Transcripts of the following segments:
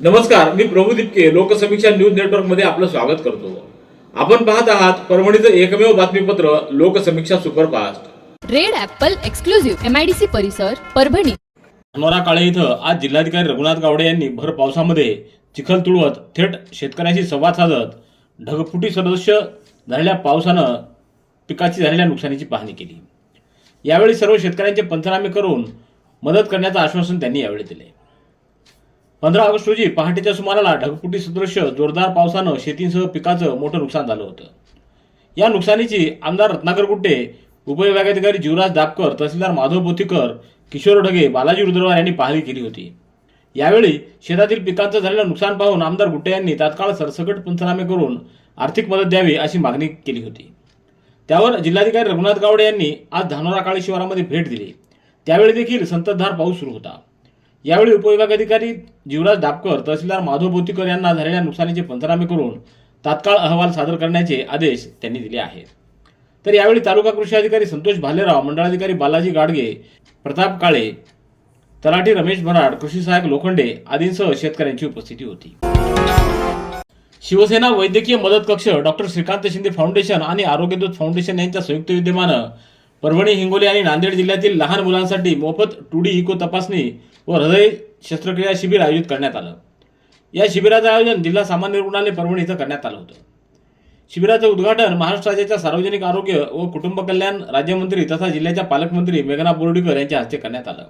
नमस्कार मी प्रभू दिपके लोकसमीक्षा न्यूज नेटवर्कमध्ये आपलं स्वागत करतो. आपण पाहत आहात परभणीचं एकमेव बातमीपत्र Loksamiksha superfast. Red apple exclusive MIDC परिसर परभणी. अनोरा काळे इथं आज जिल्हाधिकारी रघुनाथ गावडे यांनी भर पावसामध्ये चिखल तुडवत थेट शेतकऱ्यांशी संवाद साधत ढगफुटी सदस्य झालेल्या पावसानं पिकाची झालेल्या नुकसानीची पाहणी केली. यावेळी सर्व शेतकऱ्यांचे पंचनामे करून मदत करण्याचं आश्वासन त्यांनी यावेळी दिले. पंधरा ऑगस्ट रोजी पहाटेच्या सुमाराला ढगफुटी सदृश्य जोरदार पावसानं शेतीसह पिकाचं मोठं नुकसान झालं होतं. या नुकसानीची आमदार रत्नाकर गुट्टे उपविभागाधिकारी जीवराज दापकर तहसीलदार माधव बोथीकर किशोर ढगे बालाजी रुद्रवार यांनी पाहणी केली होती. यावेळी शेतातील पिकांचं झालेलं नुकसान पाहून आमदार गुट्टे यांनी तात्काळ सरसकट पंचनामे करून आर्थिक मदत द्यावी अशी मागणी केली होती. त्यावर जिल्हाधिकारी रघुनाथ गावडे यांनी आज धानोरा काळे शिवारामध्ये भेट दिली. त्यावेळी देखील संततधार पाऊस सुरू होता. यावेळी उपविभागाधिकारी जीवराज दापकर तहसीलदार माधव बोतीकर यांना झालेल्या नुकसानीचे पंचनामे करून तात्काळ अहवाल सादर करण्याचे आदेश त्यांनी दिले आहेत. तर यावेळी तालुका कृषी अधिकारी संतोष भालेराव मंडळाधिकारी बालाजी गाडगे प्रताप काळे तलाठी रमेश भराड कृषी सहाय्यक लोखंडे आदींसह शेतकऱ्यांची उपस्थिती होती. शिवसेना वैद्यकीय मदत कक्ष डॉक्टर श्रीकांत शिंदे फाउंडेशन आणि आरोग्यदूत फाउंडेशन यांच्या संयुक्त विद्यमानं परभणी हिंगोली आणि नांदेड जिल्ह्यातील लहान मुलांसाठी मोफत टुडी इको तपासणी व हृदय शस्त्रक्रिया शिबिर आयोजित करण्यात आलं. या शिबिराचं आयोजन जिल्हा सामान्य रुग्णालय परभणी इथं करण्यात आलं होतं. शिबिराचं उद्घाटन महाराष्ट्र राज्याच्या सार्वजनिक आरोग्य व कुटुंब कल्याण राज्यमंत्री तथा जिल्ह्याच्या पालकमंत्री मेघना बोर्डीकर यांच्या हस्ते करण्यात आलं.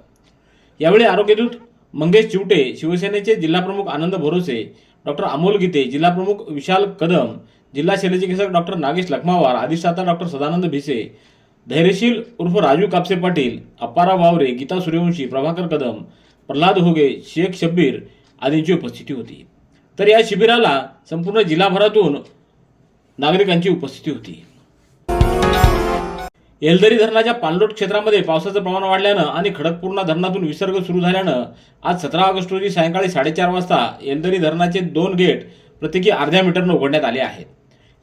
यावेळी आरोग्यदूत मंगेश चिवटे शिवसेनेचे जिल्हाप्रमुख आनंद भरोसे डॉक्टर अमोल गीते जिल्हाप्रमुख विशाल कदम जिल्हा शल्यचिकित्सक डॉक्टर नागेश लखमावार अधिष्ठाता डॉक्टर सदानंद भिसे धैर्यशील उर्फ राजू कापसे पाटील अप्पारा वावरे गीता सूर्यवंशी प्रभाकर कदम प्रल्हाद होगे शेख शब्बीर आदींची उपस्थिती होती. तर या शिबिराला संपूर्ण जिल्हाभरातून नागरिकांची उपस्थिती होती. येलदरी धरणाच्या पाणलोट क्षेत्रामध्ये पावसाचं प्रमाण वाढल्यानं आणि खडकपूर्णा धरणातून विसर्ग सुरू झाल्यानं आज सतरा ऑगस्ट रोजी सायंकाळी साडेचार वाजता येलदरी धरणाचे दोन गेट प्रत्येकी अर्ध्या मीटरनं उघडण्यात आले आहेत.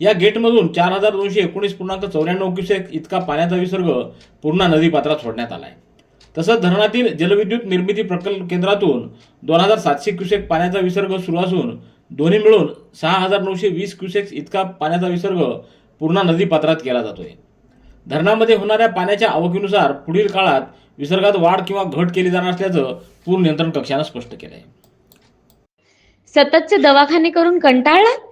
या गेटमधून चार हजार दोनशे एकोणीस पूर्णांक चौऱ्याण्णव क्युसेक इतका पाण्याचा विसर्ग पूर्णा नदीपात्रात सोडण्यात आलाय. तसंच धरणातील जलविद्युत निर्मिती प्रकल्प केंद्रातून दोन हजार सातशे क्युसेक पाण्याचा विसर्ग सुरू असून दोन्ही मिळून सहा हजार नऊशे वीस क्युसेक्स इतका पाण्याचा विसर्ग पूर्णा नदीपात्रात केला जातोय. धरणामध्ये होणाऱ्या पाण्याच्या आवकीनुसार पुढील काळात विसर्गात वाढ किंवा घट केली जाणार असल्याचं पूर नियंत्रण कक्षानं स्पष्ट केलंय. सततचे दवाखाने करून कंटाळलात?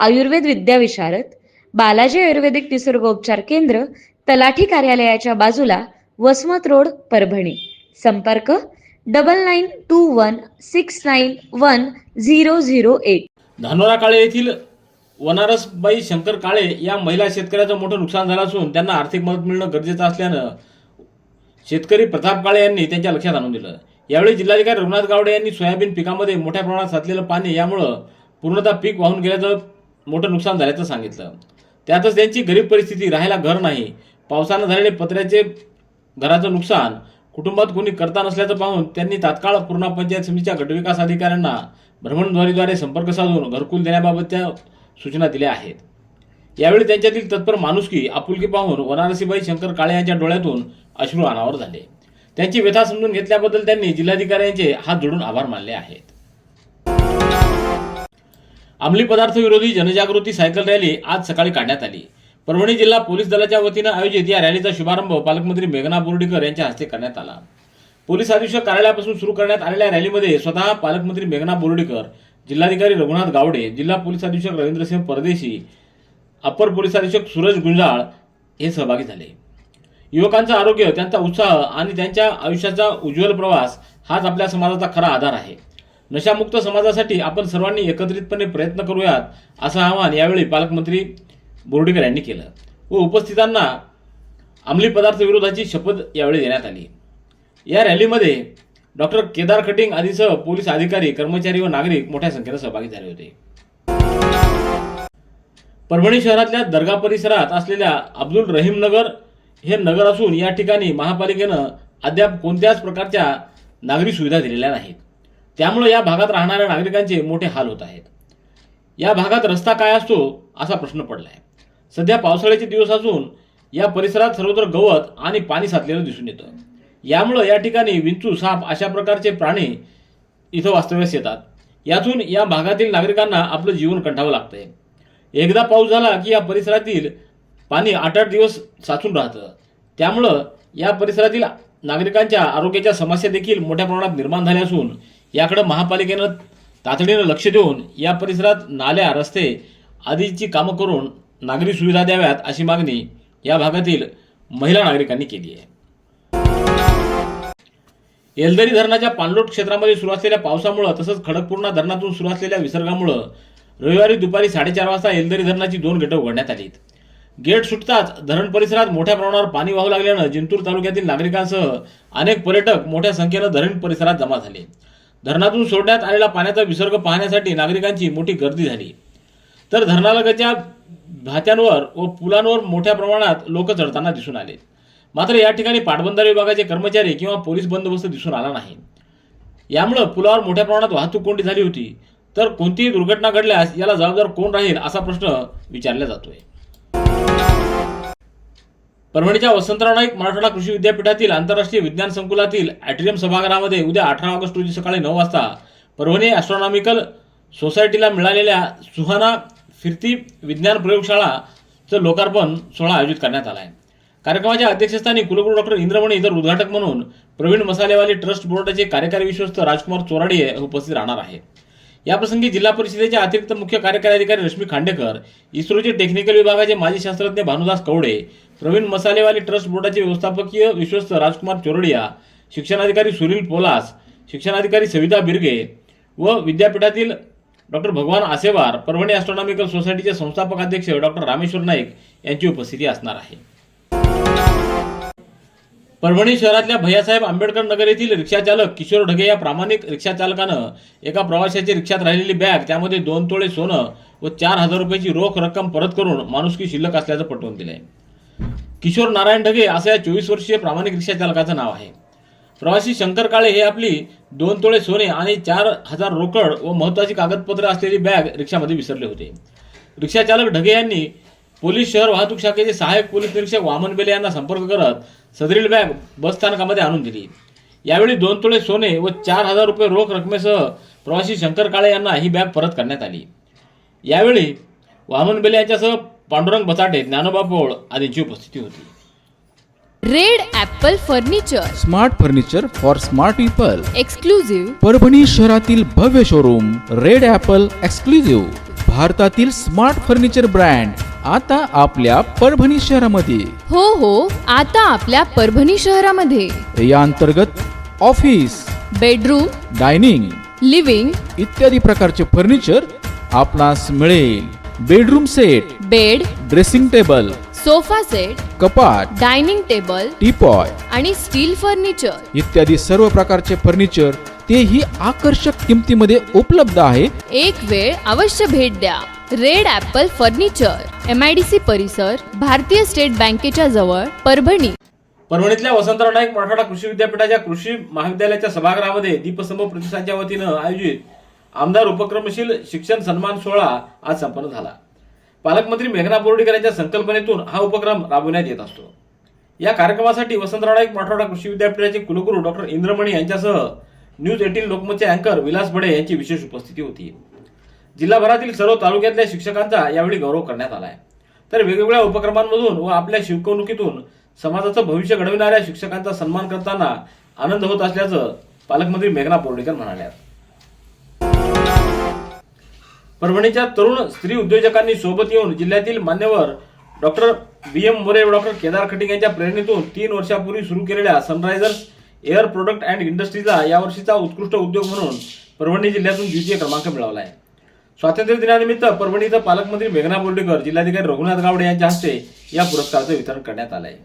आयुर्वेद विद्याविशारद बालाजी आयुर्वेदिक निसर्गोपचार केंद्र तलाठी कार्यालयाच्या बाजूला वसमत रोड परभणी. संपर्क double nine two one six nine one zero zero eight Dhanora Kale येथील वनारसबाई शंकर काळे या महिला शेतकऱ्याचं मोठं नुकसान झालं असून त्यांना आर्थिक मदत मिळणं गरजेचं असल्यानं शेतकरी प्रताप काळे यांनी त्यांच्या लक्षात आणून दिलं. यावेळी जिल्हाधिकारी रघुनाथ गावडे यांनी सोयाबीन पिकामध्ये मोठ्या प्रमाणात साचलेलं पाणी यामुळं पूर्णतः पीक वाहून गेल्याचं मोठं नुकसान झाल्याचं सांगितलं. त्यातच त्यांची गरीब परिस्थिती राहायला घर नाही. पावसानं झालेले पत्र्याचे घराचं नुकसान कुटुंबात कोणी करता नसल्याचं पाहून त्यांनी तात्काळ पूर्णा पंचायत समितीच्या गटविकास अधिकाऱ्यांना भ्रमणध्वनीद्वारे संपर्क साधून घरकुल देण्याबाबतच्या सूचना दिल्या आहेत. यावेळी त्यांच्यातील तत्पर माणुसकी आपुलकी पाहून वनारसीबाई शंकर काळे यांच्या डोळ्यातून अश्रू अनावर झाले. त्यांची व्यथा समजून घेतल्याबद्दल त्यांनी जिल्हाधिकाऱ्यांचे हात जोडून आभार मानले आहेत. अंमली पदार्थ विरोधी जनजागृती सायकल रॅली आज सकाळी काढण्यात आली. परभणी जिल्हा पोलीस दलाच्या वतीनं आयोजित या रॅलीचा शुभारंभ पालकमंत्री मेघना बोर्डीकर यांच्या हस्ते करण्यात आला. पोलीस अधीक्षक कार्यालयापासून सुरू करण्यात आलेल्या रॅलीमध्ये स्वतः पालकमंत्री मेघना बोर्डीकर जिल्हाधिकारी रघुनाथ गावडे जिल्हा पोलीस अधीक्षक रवींद्रसिंह परदेशी अप्पर पोलीस अधीक्षक सूरज गुंजाळ हे सहभागी झाले. युवकांचं आरोग्य त्यांचा उत्साह आणि त्यांच्या आयुष्याचा उज्ज्वल प्रवास हाच आपल्या समाजाचा खरा आधार आहे. नशामुक्त समाजासाठी आपण सर्वांनी एकत्रितपणे प्रयत्न करूयात असं आवाहन यावेळी पालकमंत्री बोर्डीकर यांनी केलं. व उपस्थितांना अंमली पदार्थ विरोधाची शपथ यावेळी देण्यात आली. या रॅलीमध्ये डॉक्टर केदार कटिंग आदीसह पोलीस अधिकारी कर्मचारी व नागरिक मोठ्या संख्येनं सहभागी झाले होते. परभणी शहरातल्या दर्गा परिसरात असलेल्या अब्दुल रहीम नगर हे नगर असून या ठिकाणी महापालिकेनं अद्याप कोणत्याच प्रकारच्या नागरी सुविधा दिलेल्या नाहीत. त्यामुळे या भागात राहणाऱ्या नागरिकांचे मोठे हाल होत आहेत. या भागात रस्ता काय असतो असा प्रश्न पडलाय. सध्या पावसाळ्याचे दिवस असून या परिसरात सर्वत्र गवत आणि पाणी साचलेलं दिसून येतं. यामुळं या ठिकाणी विंचू साप अशा प्रकारचे प्राणी इथं वास्तव्यास येतात. यातून या भागातील नागरिकांना आपलं जीवन कंठावं लागतंय. एकदा पाऊस झाला की या परिसरातील पाणी आठ आठ दिवस साचून राहतं. त्यामुळं या परिसरातील नागरिकांच्या आरोग्याच्या समस्या देखील मोठ्या प्रमाणात निर्माण झाल्या असून याकडे महापालिकेनं तातडीनं लक्ष देऊन या परिसरात नाल्या रस्ते आदीची कामं करून नागरी सुविधा द्याव्यात अशी मागणी या भागातील महिला नागरिकांनी केली आहे. येलदरी धरणाच्या पाणलोट क्षेत्रामध्ये सुरू असलेल्या पावसामुळं तसंच खडकपूर्णा धरणातून सुरू असलेल्या विसर्गामुळं रविवारी दुपारी साडेचार वाजता येलदरी धरणाची दोन गेटं उघडण्यात आलीत. गेट सुटताच धरण परिसरात मोठ्या प्रमाणावर पाणी वाहू लागल्यानं जिंतूर तालुक्यातील नागरिकांसह अनेक पर्यटक मोठ्या संख्येनं धरण परिसरात जमा झाले. धरणातून सोडण्यात आलेला पाण्याचा विसर्ग पाहण्यासाठी नागरिकांची मोठी गर्दी झाली. तर धरणालगतच्या भात्यांवर व पुलांवर मोठ्या प्रमाणात लोक चढताना दिसून आले. मात्र या ठिकाणी पाटबंधारे विभागाचे कर्मचारी किंवा पोलीस बंदोबस्त दिसून आला नाही. यामुळं पुलावर मोठ्या प्रमाणात वाहतूक कोंडी झाली होती. तर कोणतीही दुर्घटना घडल्यास याला जबाबदार कोण राहील असा प्रश्न विचारला जातोय. परभणीच्या वसंतराव नाईक मराठवाडा कृषी विद्यापीठातील आंतरराष्ट्रीय विज्ञान संकुलातील ॲट्रियम सभागृहामध्ये उद्या अठरा ऑगस्ट रोजी सकाळी नऊ वाजता परभणी ॲस्ट्रॉनॉमिकल सोसायटीला मिळालेल्या सुहाना फिरती विज्ञान प्रयोगशाळाचं लोकार्पण सोहळा आयोजित करण्यात आला आहे कार्यक्रमाच्या अध्यक्षस्थानी कुलगुरू डॉक्टर इंद्रमणी इतर उद्घाटक म्हणून प्रवीण मसालेवाली ट्रस्ट बोर्डाचे कार्यकारी विश्वस्त राजकुमार चोराडे उपस्थित राहणार आहे. याप्रसंगी जिल्हा परिषदेचे अतिरिक्त मुख्य कार्यकारी अधिकारी रश्मी खांडेकर इस्रोचे टेक्निकल विभागाचे माजी शास्त्रज्ञ भानुदास कवडे प्रवीण मसालेवाली ट्रस्ट बोर्डाचे व्यवस्थापकीय विश्वस्त राजकुमार चोरडिया शिक्षणाधिकारी सुनील पोलास शिक्षणाधिकारी सविता बिरगे व विद्यापीठातील डॉक्टर भगवान आसेवार परभणी ॲस्ट्रॉनॉमिकल सोसायटीचे संस्थापक अध्यक्ष डॉक्टर रामेश्वर नाईक यांची उपस्थिती असणार आहे. परभणी शहरातल्या भैयासाहेब आंबेडकर नगर येथील रिक्षाचालक किशोर ढगे या प्रामाणिक रिक्षाचालकानं एका प्रवाशाची रिक्षात राहिलेली बॅग त्यामध्ये दोन तोळे सोनं व चार हजार रुपयाची रोख रक्कम परत करून माणुसकी शिल्लक असल्याचं पटवून दिलं आहे किशोर नारायण ढगे असं या चोवीस वर्षीय प्रामाणिक रिक्षाचालकाचं नाव आहे. प्रवासी शंकर काळे हे आपली दोन तोळे सोने आणि चार हजार रोकड व महत्वाची कागदपत्रे असलेली बॅग रिक्षामध्ये विसरले होते. रिक्षाचालक ढगे यांनी पोलीस शहर वाहतूक शाखेचे सहाय्यक पोलीस निरीक्षक वामन बेले यांना संपर्क करत सदरील बॅग बस स्थानकामध्ये आणून दिली. यावेळी दोन तोळे सोने व चार हजार रुपये रोख रकमेसह प्रवासी शंकर काळे यांना ही बॅग परत करण्यात आली. यावेळी वामन बेले यांच्यासह पांडुरंग बसाटे ज्ञानोबा पोळ आदींची उपस्थिती होती. Red apple furniture. Smart furniture for smart people. Exclusive Parbhani शहरातील भव्य शोरूम रेड ॲपल एक्सक्लुझिव्ह. भारतातील स्मार्ट फर्निचर ब्रँड आता आपल्या परभणी शहरामध्ये. हो हो आता आपल्या परभणी शहरामध्ये. या अंतर्गत ऑफिस बेडरूम डायनिंग लिव्हिंग. इत्यादी प्रकारचे फर्निचर आपणास मिळेल. Bedroom set bed dressing table sofa set कपाट डायनिंग टेबल टीपॉय आणि स्टील फर्निचर. इत्यादी सर्व प्रकारचे फर्निचर तेही आकर्षक किमतीमध्ये उपलब्ध आहे. एक वेळ अवश्य भेट द्या. Red apple furniture M I D C परिसर भारतीय स्टेट बँकेच्या जवळ परभणी. परभणीतल्या वसंतराव नाईक मराठवाडा कृषी विद्यापीठाच्या कृषी महाविद्यालयाच्या सभागृहामध्ये दीपस्तंभ प्रतिष्ठानच्या वतीनं आयोजित आमदार उपक्रमशील शिक्षण सन्मान सोहळा आज संपन्न झाला. पालकमंत्री मेघना बोर्डीकर यांच्या संकल्पनेतून हा उपक्रम राबविण्यात येत असतो. या कार्यक्रमासाठी वसंतराव नाईक मराठवाडा कृषी विद्यापीठाचे कुलगुरू डॉक्टर इंद्रमणी यांच्यासह न्यूज एटीन लोकमतचे अँकर विलास बडे यांची विशेष उपस्थिती होती. जिल्हाभरातील सर्व तालुक्यातल्या शिक्षकांचा यावेळी गौरव करण्यात आलाय. तर वेगवेगळ्या उपक्रमांमधून व आपल्या शिकवणुकीतून समाजाचं भविष्य घडविणाऱ्या शिक्षकांचा सन्मान करताना आनंद होत असल्याचं पालकमंत्री मेघना बोर्डीकर म्हणाल्या परभणीच्या तरुण स्त्री उद्योजकांनी सोबत येऊन जिल्ह्यातील मान्यवर डॉक्टर बी एम मोरे व डॉक्टर केदार खटिक यांच्या प्रेरणेतून तीन वर्षापूर्वी सुरू केलेल्या सनरायझर्स एअर प्रोडक्ट अँड इंडस्ट्रीजला यावर्षीचा उत्कृष्ट उद्योग म्हणून परभणी जिल्ह्यातून द्वितीय क्रमांक मिळवला आहे. स्वातंत्र्य दिनानिमित्त परभणी इथं पालकमंत्री मेघना बोर्डीकर जिल्हाधिकारी रघुनाथ गावडे यांच्या हस्ते या पुरस्काराचं वितरण करण्यात आलं आहे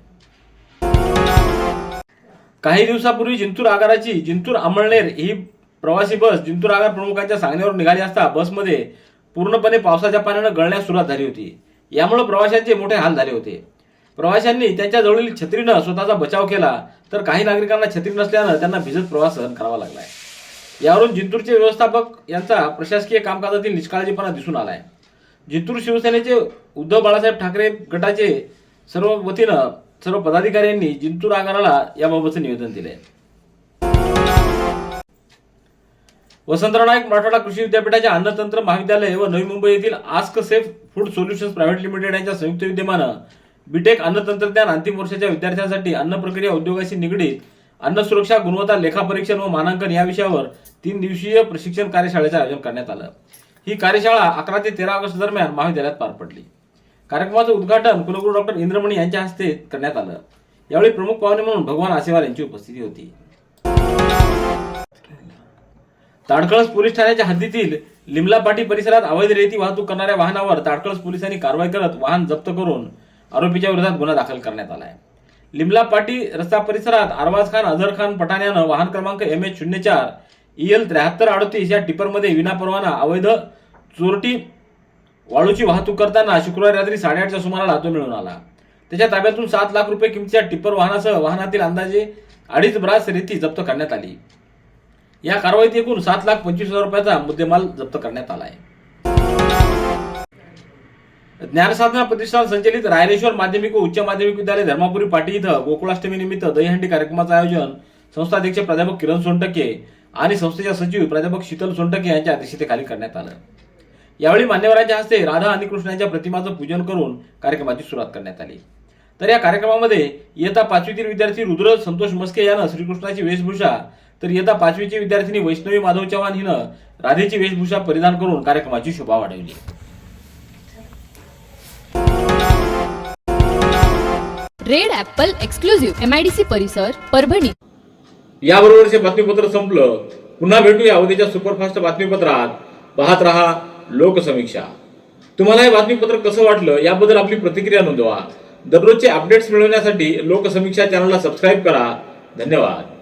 काही दिवसापूर्वी जिंतूर आगाराची जिंतूर आमळनेर ही प्रवासी बस जिंतूर आगार प्रमुखांच्या सांगण्यावर निघाली असता बसमध्ये पूर्णपणे पावसाच्या पाण्यानं गळण्यास सुरुवात झाली होती. यामुळे प्रवाशांचे मोठे हाल झाले होते. प्रवाशांनी त्यांच्या जवळील छत्रीनं स्वतःचा बचाव केला तर काही नागरिकांना छत्री नसल्यानं त्यांना भिजत प्रवास सहन करावा लागलाय. यावरून जिंतूरचे व्यवस्थापक यांचा प्रशासकीय कामकाजातील निष्काळजीपणा दिसून आलाय. जिंतूर शिवसेनेचे उद्धव बाळासाहेब ठाकरे गटाचे सर्व वतीनं सर्व पदाधिकाऱ्यांनी जिंतूर आगाराला याबाबतचं निवेदन दिलंय. वसंतराव नाईक मराठवाडा कृषी विद्यापीठाच्या अन्नतंत्र महाविद्यालय व नवी मुंबई येथील ask safe food solutions private limited यांच्या संयुक्त विद्यमानं बीटेक अन्नतंत्रज्ञान अंतिम वर्षाच्या विद्यार्थ्यांसाठी अन्न प्रक्रिया उद्योगाशी निगडीत अन्न सुरक्षा गुणवत्ता लेखापरीक्षण व मानांकन या विषयावर तीन दिवसीय प्रशिक्षण कार्यशाळेचं आयोजन करण्यात आलं. ही कार्यशाळा अकरा ते तेरा ऑगस्ट दरम्यान महाविद्यालयात पार पडली. कार्यक्रमाचं उद्घाटन कुलगुरू डॉक्टर इंद्रमणी यांच्या हस्ते करण्यात आलं. यावेळी प्रमुख पाहुणे म्हणून भगवान आसेवार यांची उपस्थिती होती. ताडकळस पोलीस ठाण्याच्या हद्दीतील लिमलापाटी परिसरात अवैध रेती वाहतूक करणाऱ्या वाहनावर ताडकळस पोलिसांनी कारवाई करत वाहन जप्त करून आरोपीच्या विरोधात गुन्हा दाखल करण्यात आला आहे लिमलापाटी रस्ता परिसरात अरबाज खान अझर खान पठाण्यानं वाहन क्रमांक एम एच शून्य चार ई एल त्र्याहत्तर अडतीस या टिपरमध्ये विनापरवाना अवैध चोरटी वाळूची वाहतूक करताना शुक्रवारी रात्री साडेआठच्या सुमाराला तो मिळून आला. त्याच्या ताब्यातून सात लाख रुपये किमतीच्या टिपर वाहनासह वाहनातील अंदाजे अडीच ब्रास रेती जप्त करण्यात आली. या कारवाईत एकूण सात लाख पंचवीस हजार रुपयाचा मुद्देमाल जप्त करण्यात आला आहे ज्ञानसाधना प्रतिष्ठान संचलित रायरेश्वर माध्यमिक व उच्च माध्यमिक विद्यालय धर्मापुरी पाटी इथं गोकुळाष्टमी निमित्त दहीहंडी कार्यक्रमाचं आयोजन संस्थाध्यक्ष प्राध्यापक किरण सोनटके आणि संस्थेच्या सचिव प्राध्यापक शीतल सोनटके यांच्या अध्यक्षतेखाली करण्यात आलं. यावेळी मान्यवरांच्या हस्ते राधा आणि कृष्णाच्या प्रतिमाचं पूजन करून कार्यक्रमाची सुरुवात करण्यात आली. तर या कार्यक्रमामध्ये इयत्ता पाचवीतील विद्यार्थी रुद्र संतोष मस्के यानं श्रीकृष्णाची वेशभूषा तर इयत्ता पाचवीची विद्यार्थिनी वैष्णवी माधव चव्हाण हिनं राधेची वेशभूषा परिधान करून कार्यक्रमाची शोभा वाढवली. Red apple exclusive M I D C परिसर परभणी. याबरोबरचे बातमीपत्र संपलं. पुन्हा भेटूया उद्याच्या सुपरफास्ट बातमीपत्रात. पाहत रहा लोकसमीक्षा. तुम्हाला हे बातमीपत्र कसं वाटलं याबद्दल आपली प्रतिक्रिया नोंदवा. दररोजचे अपडेट्स मिळवण्यासाठी लोकसमीक्षा चॅनलला सबस्क्राईब करा. धन्यवाद.